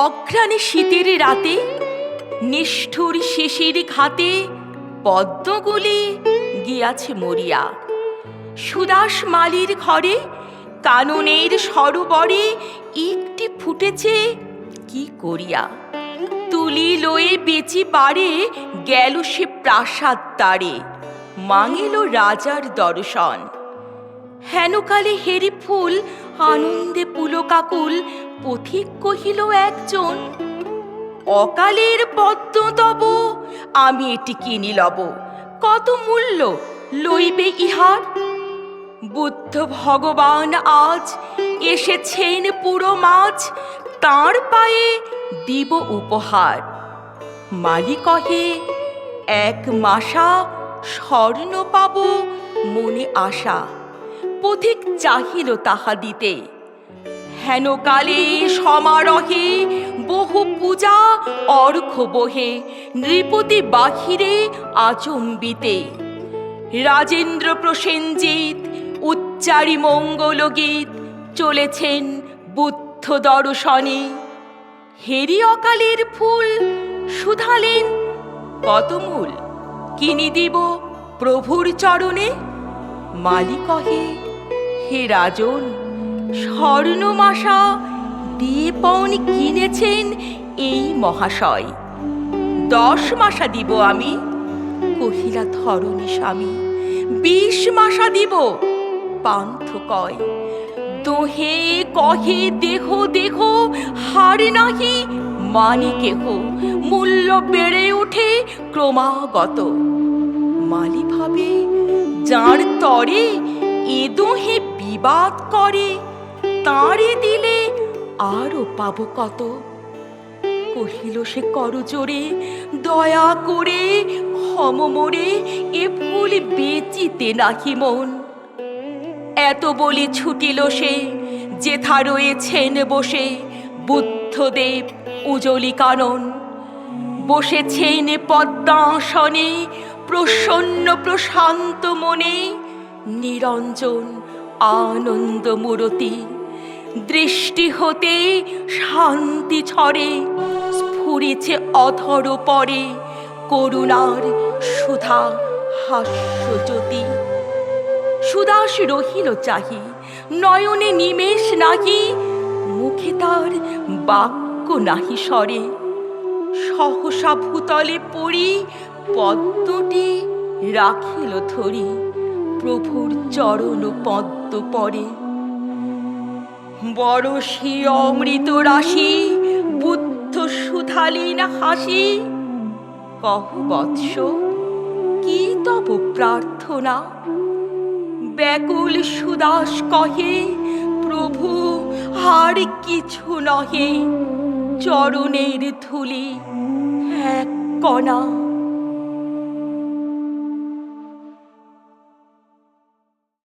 অঘ্রাণে শীতের রাতে, নিষ্ঠুর শিশির ঘাতে পদ্মগুলি গিয়াছে মরিয়া। সুদাস মালির ঘরে কাননের সরোবরে একটি ফুটেছে কি করিয়া? তুলি লয়ে বেচি পারে গেল সে প্রাসাদ তারে, মাঙিল রাজার দর্শন। হেনকালে হেরি ফুল, আনন্দে পুলকাকুল পথিক কহিল একজন, অকালের পদ্ম তব, আমি এটি কিনি লব। কত মূল্য লইবে ইহার? বুদ্ধ ভগবান আজ এসেছেন পুরো মাছ, তাঁর পায়ে দিব উপহার। মালি কহে, এক মাসা স্বর্ণ পাব মনে আশা। পথিক চাহিল তাহা দিতে। হেন কালে সমারোহে বহু পূজা অর্ঘ বহে, নৃপতি বাহিরে আচম্বিতে। রাজেন্দ্র প্রসেনজিৎ, উচ্চারি মঙ্গল গীত চলেছেন বুদ্ধ দর্শনে। হেরি অকালের ফুল শুধালেন কত মূল কিনি দিব প্রভুর চরণে? মালি কহে হে রাজন। স্বর্ণমাশা দীপন কিনেছেন এই মহাশয়। দশ মাসা দিব আমি, কহিলা ধরণী স্বামী, বিশ মাসা দিব, পান্থ কয়। দোহে কহে দেহ দেহ, হারে নাহি মানে কেহ, মূল্য বেড়ে ওঠে ক্রমাগত। মালি ভাবে যার তরে এ দোহে বিবাদ করে। তাঁরে দিলে আরও পাবো কত? কহিল সে করজোরে দয়া করে ক্ষম মোরে এ ফুল বেচিতে নাকি মন। এত বলি ছুটিল সে, যেথা রয়েছেন বসে বুদ্ধদেব উজলি কানন বসেছেন পদ্মাসনে প্রসন্ন প্রশান্ত মনে, নিরঞ্জন আনন্দ মূরতি দৃষ্টি হতে শান্তি ছড়ে, স্ফুরিছে অধর পরে, করুণার সুধা হাস্য জ্যোতি সুদাস রহিল চাহি, নয়নে নিমেষ নাহি, মুখে তার বাক্য নাহি সরে সহসা ভূতলে পড়ি, পদ্মটি রাখিল ধরি, প্রভুর চরণ পদ্ম পরে। বরশি অমৃত রাশি, বুদ্ধ সুধালীন হাসি। কহ বৎস, কি তব প্রার্থনা? ব্যাকুল সুদাস কহে, প্রভু, আর কিছু নহে, চরণের ধুলি এক কণা।